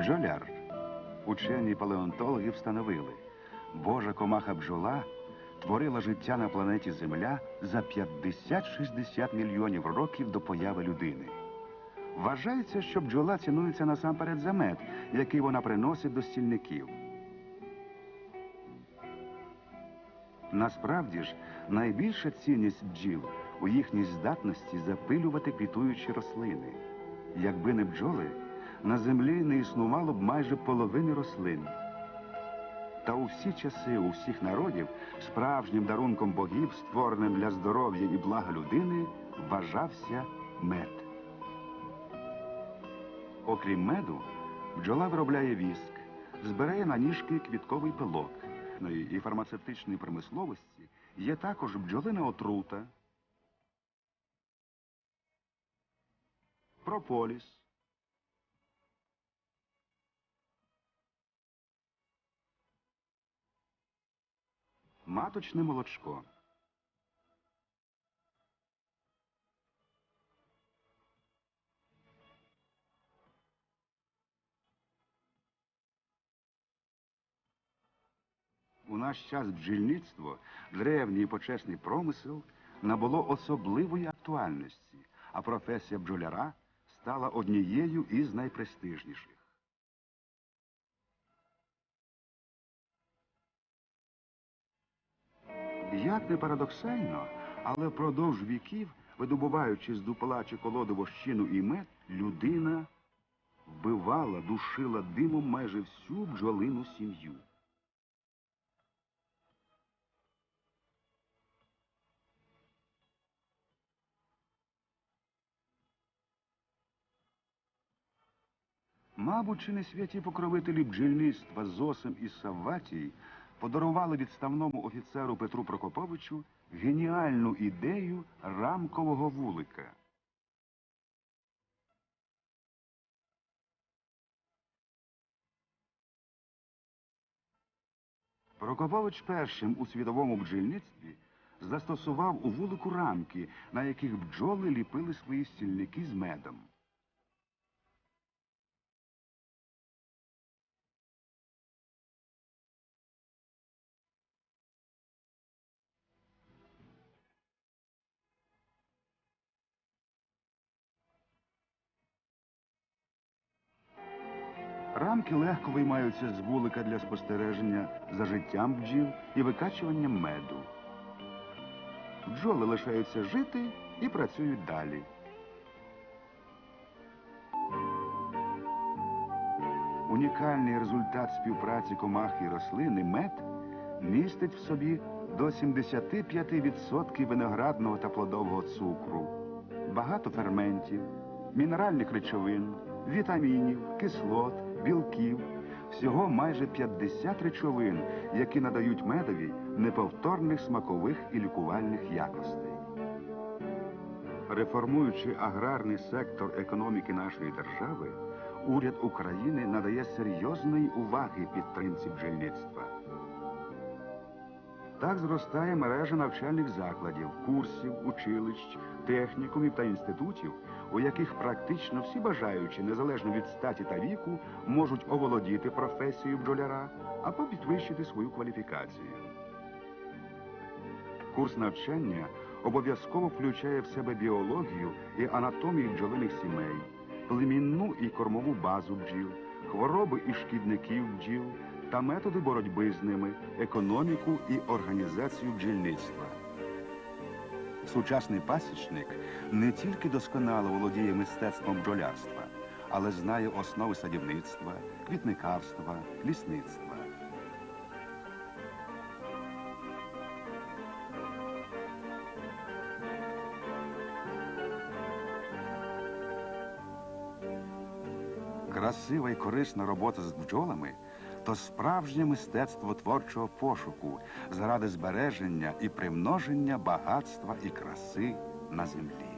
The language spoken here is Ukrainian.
Бджоляр. Учені палеонтологи встановили, Божа комаха бджола творила життя на планеті Земля за 50-60 мільйонів років до появи людини. Вважається, що бджола цінується насамперед за мед, який вона приносить до стільників. Насправді ж, найбільша цінність бджіл у їхній здатності запилювати квітуючі рослини. Якби не бджоли, на землі не існувало б майже половини рослин. Та у всі часи у всіх народів справжнім дарунком богів, створеним для здоров'я і блага людини, вважався мед. Окрім меду, бджола виробляє віск, збирає на ніжки квітковий пилок. Ну і і фармацевтичної промисловості є також бджолина отрута, прополіс, маточне молочко. У наш час бджільництво, древній і почесний промисел, набуло особливої актуальності, а професія бджоляра стала однією із найпрестижніших. Як не парадоксально, але впродовж віків, видобуваючи з дупла чи колоди вощину і мед, людина вбивала, душила димом майже всю бджолину сім'ю. Мабуть, чи не святі покровителі бджільництва Зосим і Савватій подарували відставному офіцеру Петру Прокоповичу геніальну ідею рамкового вулика. Прокопович першим у світовому бджільництві застосував у вулику рамки, на яких бджоли ліпили свої стільники з медом. Рамки легко виймаються з вулика для спостереження за життям бджіл і викачуванням меду. Бджоли лишаються жити і працюють далі. Унікальний результат співпраці комах і рослини мед містить в собі до 75% виноградного та плодового цукру, багато ферментів, мінеральних речовин, вітамінів, кислот, білків, всього майже 50 речовин, які надають медові неповторних смакових і лікувальних якостей. Реформуючи аграрний сектор економіки нашої держави, уряд України надає серйозної уваги підтримці бджільництва. Так зростає мережа навчальних закладів, курсів, училищ, технікумів та інститутів, у яких практично всі бажаючі, незалежно від статі та віку, можуть оволодіти професією бджоляра або підвищити свою кваліфікацію. Курс навчання обов'язково включає в себе біологію і анатомію бджолиних сімей, племінну і кормову базу бджіл, хвороби і шкідників бджіл та методи боротьби з ними, економіку і організацію бджільництва. Сучасний пасічник не тільки досконало володіє мистецтвом бджолярства, але знає основи садівництва, квітникарства, лісництва. Красива і корисна робота з бджолами то справжнє мистецтво творчого пошуку заради збереження і примноження багатства і краси на землі.